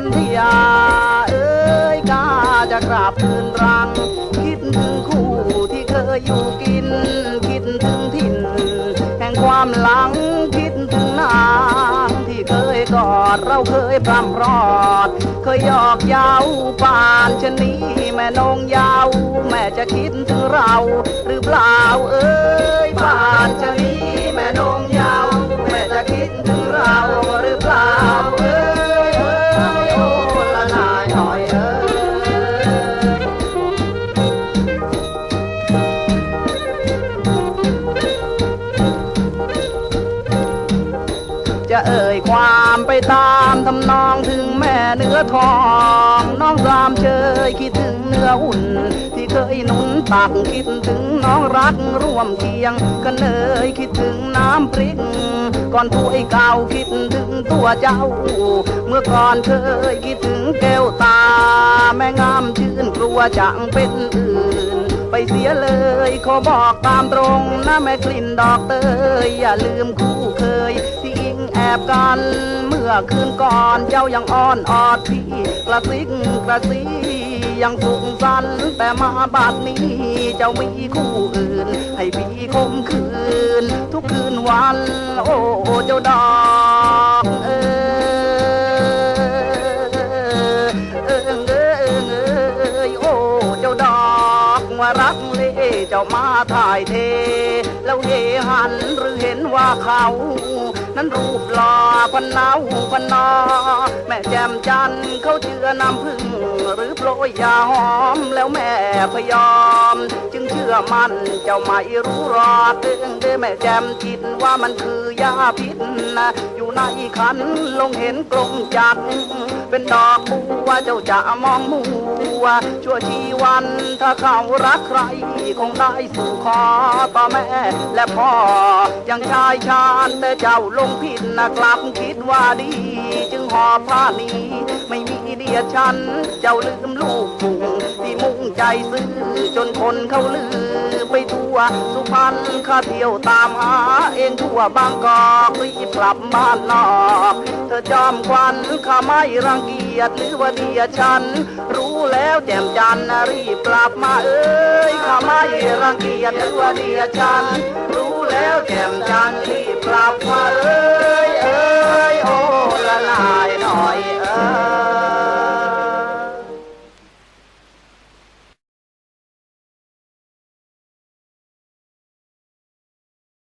นทิยา เอ้ยกาจะกราบคืนรัง คิดถึงคู่ที่เคยอยู่กิน คิดถึงถิ่น แห่งความหลังคิดถึงนางที่เคยกอดเราเคยพร่ำรอด เคยหยอกเย้าป่านชนี้แม่นงยาว แม่จะคิดถึงเราหรือเปล่า จะเอ่ยความไปตามทำนองถึงแม่เนื้อทอง น้องรามเชยคิดถึงเนื้ออุ่น ที่เคยนุนตักคิดถึงน้องรักร่วมเคียงกันเอ่ยคิดถึงน้ำพริก ก่อนถ้วยเก่าคิดถึงตัวเจ้า เมื่อก่อนเคยคิดถึงแก้วตา แม่งามชื่นกลัวจังเป็นอื่นไปเสียเลยขอบอกตามตรงนะแม่กลิ่นดอกเตยอย่าลืมคู่เคยที่ แอบกัน เมื่อคืนก่อนเจ้ายังอ้อนออดพี่กระซิกกระซียังสุขสันต์แต่มาบาดนี้เจ้ามีคู่อื่น ให้พี่คมคืน ทุกคืนวัน โอ้เจ้าดอกเออเออเออเออโอ้เจ้าดอกว่ารักเล่เจ้ามาถ่ายเท เหันหรือเห็นว่าเขา นั้นรูปหล่อพันนาวพันนอแม่แจ่มจันทร์เขาเชื่อน้ำพึ่งหรือโปรยยาหอมแล้วแม่พยอม จึงเชื่อมันเจ้าไม่รู้รอกเด้อเด้อแม่แจ่มคิดว่ามันคือยาพิษนะอยู่ในขันลงเห็นกลมจัดเป็นดอกบัวเจ้าจะมองมัว ชั่วชีวันถ้าเขารักใคร คงได้สู่ขอต่อแม่ และพ่อ ยังชายชาญแต่เจ้าลงผิดนะกลับคิดว่าดี จึงหอบผ้านี้ ไม่มีเดียฉัน เจ้าลืมลูกปุ่งที่มุ่งใจซื้อ จนคนเขาลือไปทั่ว สุพรรณข้าเที่ยวตามหา เองทั่วบางกอกรีบกลับบ้านนอก เธอจอมควันข้าไม่รังเกียจ หรือว่าเดียฉัน รู้แล้วแจ่มจันทร์นะรีบกลับมาเอ้ยข้าไม่รังเกียจหรือว่าเดียฉัน รู้แล้วแจ่มจันทร์รีบกลับมาเอ้ยเอ้ยโอ้